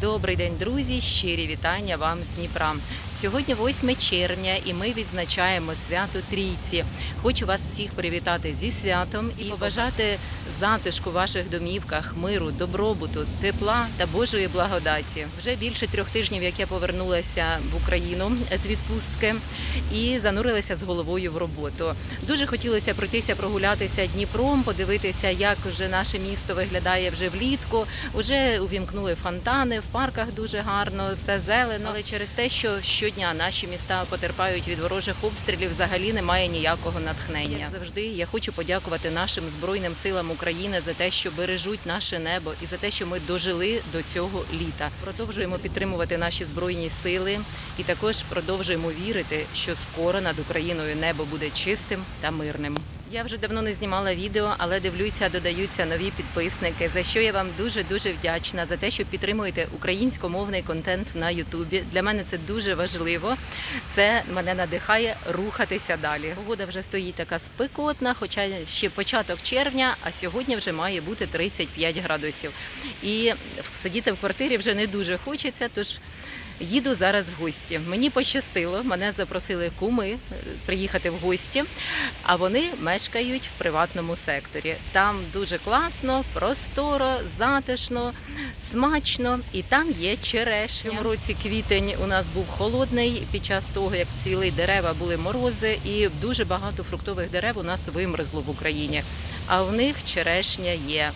Добрий день, друзі! Щирі вітання вам з Дніпра. Сьогодні 8 червня, і ми відзначаємо свято Трійці. Хочу вас всіх привітати зі святом і побажати затишку в ваших домівках, миру, добробуту, тепла та Божої благодаті. Вже більше трьох тижнів, як я повернулася в Україну з відпустки і занурилася з головою в роботу. Дуже хотілося пройтися, прогулятися Дніпром, подивитися, як вже наше місто виглядає вже влітку. Уже увімкнули фонтани, в парках дуже гарно, все зелено. Але через те, що щодня наші міста потерпають від ворожих обстрілів, взагалі немає ніякого натхнення. Як завжди, я хочу подякувати нашим збройним силам України за те, що бережуть наше небо, і за те, що ми дожили до цього літа. Продовжуємо підтримувати наші збройні сили, і також продовжуємо вірити, що скоро над Україною небо буде чистим та мирним. Я вже давно не знімала відео, але дивлюся, додаються нові підписники. За що я вам дуже дуже вдячна за те, що підтримуєте українськомовний контент на Ютубі. Для мене це дуже важливо. Це мене надихає рухатися далі. Погода вже стоїть така спекотна, хоча ще початок червня, а сьогодні вже має бути 35 градусів. І сидіти в квартирі вже не дуже хочеться. Тож Їду зараз в гості. Мені пощастило, мене запросили куми е, приїхати в гості, а вони мешкають в приватному секторі. Там дуже класно, просторо, затишно, смачно, і там є черешня. В цьому році квітень у нас був холодний. Під час того, як цвіли дерева, були морози, і дуже багато фруктових дерев у нас вимерзло в Україні. А в них черешня є.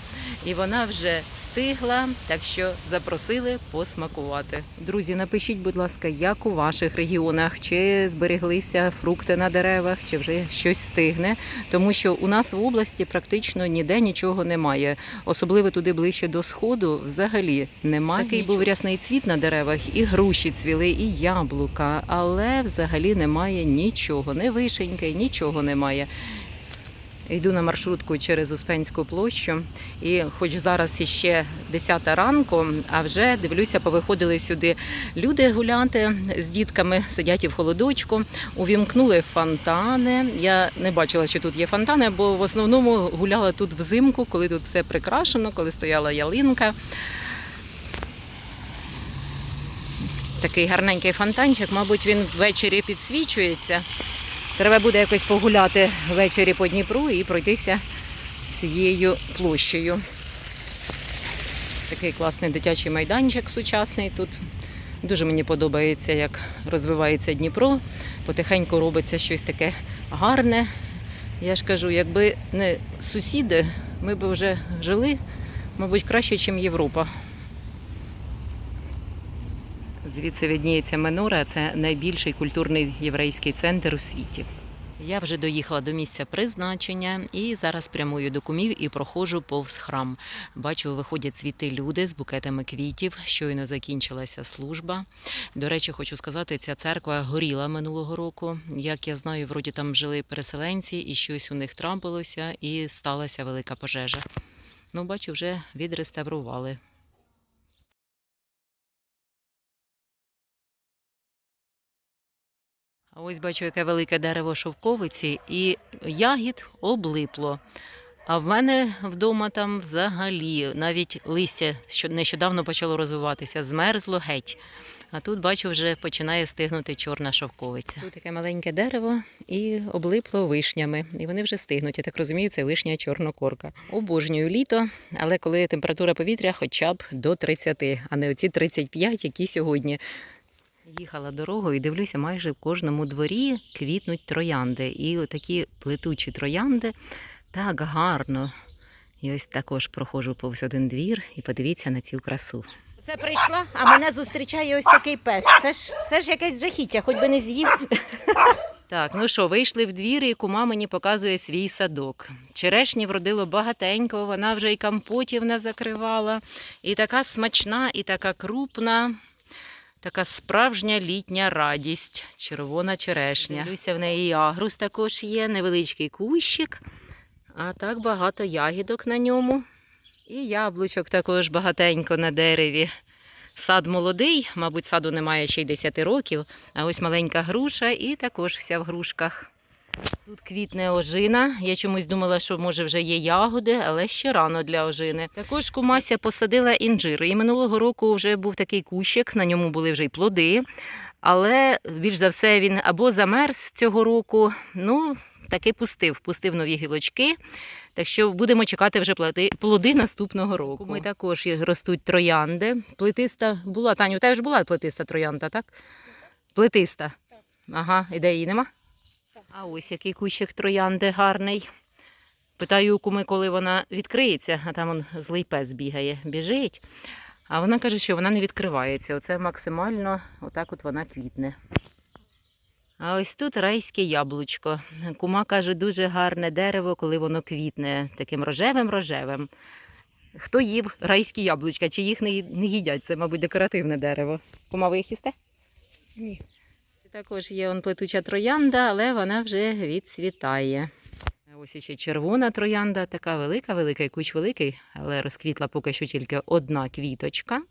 І вона вже стигла, так що запросили посмакувати. Друзі, напишіть, будь ласка, як у ваших регіонах, чи збереглися фрукти на деревах, чи вже щось стигне. Тому що у нас в області практично ніде нічого немає. Особливо туди ближче до сходу взагалі немає. Такий був рясний цвіт на деревах, і груші цвіли, і яблука, але взагалі немає нічого, не вишеньки, нічого немає. Йду на маршрутку через Успенську площу, і хоч зараз іще 10 ранку, а вже дивлюся, повиходили сюди люди гуляти з дітками, сидять і в холодочку, увімкнули фонтани. Я не бачила, що тут є фонтани, бо в основному гуляла тут взимку, коли тут все прикрашено, коли стояла ялинка. Такий гарненький фонтанчик, мабуть, він ввечері підсвічується. Треба буде якось погуляти ввечері по Дніпру і пройтися цією площею. Такий класний дитячий майданчик сучасний. Тут дуже мені подобається, як розвивається Дніпро. Потихеньку робиться щось таке гарне. Я ж кажу, якби не сусіди, ми б вже жили, мабуть, краще, ніж Європа. Звідси видніється Менора, це найбільший культурний єврейський центр у світі. Я вже доїхала до місця призначення і зараз прямую до кумів і проходжу повз храм. Бачу, виходять звідти люди з букетами квітів. Щойно закінчилася служба. До речі, хочу сказати, ця церква горіла минулого року. Як я знаю, вроді там жили переселенці, і щось у них трапилося, і сталася велика пожежа. Ну, бачу, вже відреставрували. Ось бачу, яке велике дерево шовковиці, і ягід облипло. А в мене вдома там взагалі навіть листя що нещодавно почало розвиватися, змерзло геть. А тут бачу, вже починає стигнути чорна шовковиця. Тут таке маленьке дерево і облипло вишнями. І вони вже стигнуть. Я так розумію, це вишня чорнокорка. Обожнюю літо, але коли температура повітря хоча б до 30, а не оці 35, які сьогодні. Їхала дорогою і дивлюся, майже в кожному дворі квітнуть троянди. І такі плетучі троянди так гарно. І ось також проходжу повз один двір і подивіться на цю красу. Це прийшла, а мене зустрічає ось такий пес. Це ж це ж якесь жахіття, хоч би не з'їв. Так, ну що, вийшли в двір, і кума мені показує свій садок. Черешні вродило багатенько, вона вже і компотів не закривала, і така смачна, і така крупна. Така справжня літня радість, червона черешня. Дивлюся, в неї і агрус також є, невеличкий кущик, а так багато ягідок на ньому. І яблучок також багатенько на дереві. Сад молодий, мабуть, саду немає ще й 10 років, а ось маленька груша і також вся в грушках. Тут квітне ожина. Я чомусь думала, що може вже є ягоди, але ще рано для ожини. Також кумася посадила інжир. І минулого року вже був такий кущик, на ньому були вже й плоди. Але більш за все він або замерз цього року, ну таки пустив, пустив нові гілочки. Так що будемо чекати вже плоди, наступного року. Ми також ростуть троянди. Плетиста була, Таню, у тебе ж була плетиста троянда, так? Плетиста. Ага, і де її нема? А ось який кущик троянди гарний. Питаю у куми, коли вона відкриється, а там он злий пес бігає, біжить. А вона каже, що вона не відкривається. Оце максимально отак от вона квітне. А ось тут райське яблучко. Кума каже, дуже гарне дерево, коли воно квітне, таким рожевим-рожевим. Хто їв райські яблучка, чи їх не їдять? Це, мабуть, декоративне дерево. Кума, ви їх їсте? Ні. Також є он плетуча троянда, але вона вже відцвітає. Ось ще червона троянда, така велика, велика, і кущ великий, але розквітла поки що тільки одна квіточка.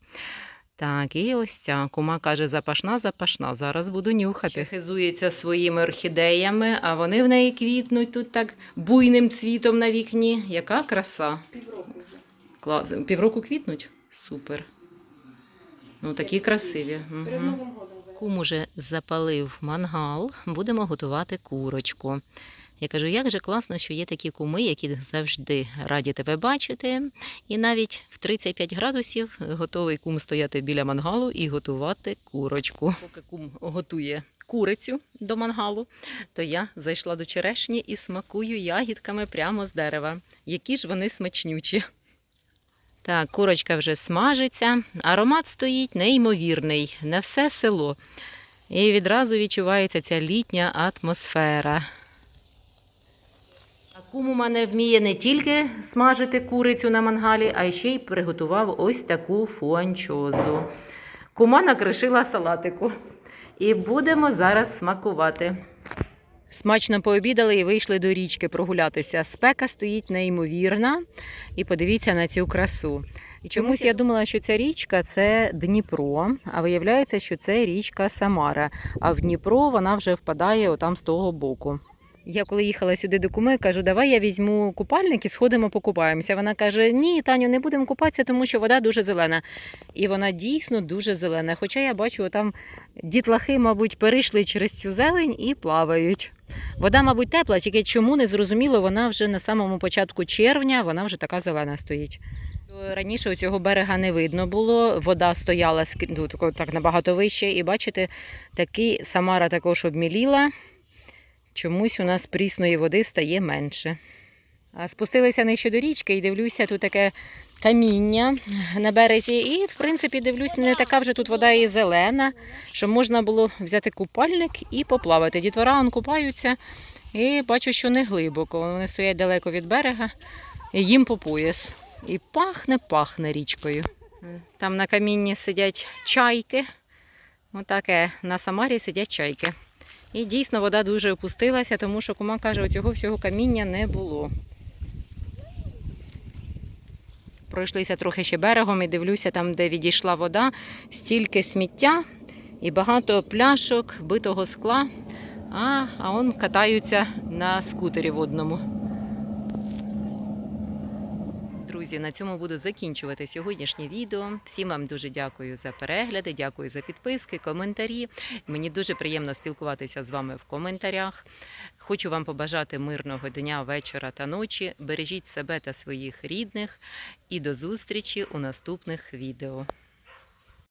Так, і ось ця кума каже, запашна, запашна. Зараз буду нюхати. Ще хизується своїми орхідеями, а вони в неї квітнуть тут так буйним цвітом на вікні. Яка краса. Півроку вже. Клас. Півроку квітнуть? Супер. Ну, такі красиві. Перед Новим годом. Кум уже запалив мангал, будемо готувати курочку. Я кажу, як же класно, що є такі куми, які завжди раді тебе бачити. І навіть в 35 градусів готовий кум стояти біля мангалу і готувати курочку. Поки кум готує курицю до мангалу, то я зайшла до черешні і смакую ягідками прямо з дерева. Які ж вони смачнючі. Так, курочка вже смажиться, аромат стоїть неймовірний на все село. І відразу відчувається ця літня атмосфера. Кум у мене вміє не тільки смажити курицю на мангалі, а ще й приготував ось таку фуанчозу. Кума накришила салатику. І будемо зараз смакувати. Смачно пообідали і вийшли до річки прогулятися. Спека стоїть неймовірна. І подивіться на цю красу. І чомусь я думала, що ця річка це Дніпро, а виявляється, що це річка Самара. А в Дніпро вона вже впадає отам з того боку. Я коли їхала сюди до куми, кажу, давай я візьму купальник і сходимо покупаємося. Вона каже: Ні, Таню, не будемо купатися, тому що вода дуже зелена. І вона дійсно дуже зелена. Хоча я бачу, там дітлахи, мабуть, перейшли через цю зелень і плавають. Вода, мабуть, тепла, тільки чому не зрозуміло, вона вже на самому початку червня, вона вже така зелена стоїть. Раніше у цього берега не видно було, вода стояла ну, так набагато вище, і бачите, такий Самара також обміліла. Чомусь у нас прісної води стає менше. Спустилися нижче до річки і дивлюся, тут таке каміння на березі. І, в принципі, дивлюсь, не така вже тут вода і зелена, що можна було взяти купальник і поплавати. Дітвора он купаються, і бачу, що не глибоко. Вони стоять далеко від берега, і їм по пояс. І пахне, пахне річкою. Там на камінні сидять чайки. Отаке на Самарі сидять чайки. І дійсно вода дуже опустилася, тому що кума каже, оцього всього каміння не було. Пройшлися трохи ще берегом і дивлюся, там, де відійшла вода, стільки сміття і багато пляшок, битого скла. А, а он катаються на скутері водному. Друзі, на цьому буду закінчувати сьогоднішнє відео. Всім вам дуже дякую за перегляди, дякую за підписки, коментарі. Мені дуже приємно спілкуватися з вами в коментарях. Хочу вам побажати мирного дня, вечора та ночі. Бережіть себе та своїх рідних і до зустрічі у наступних відео.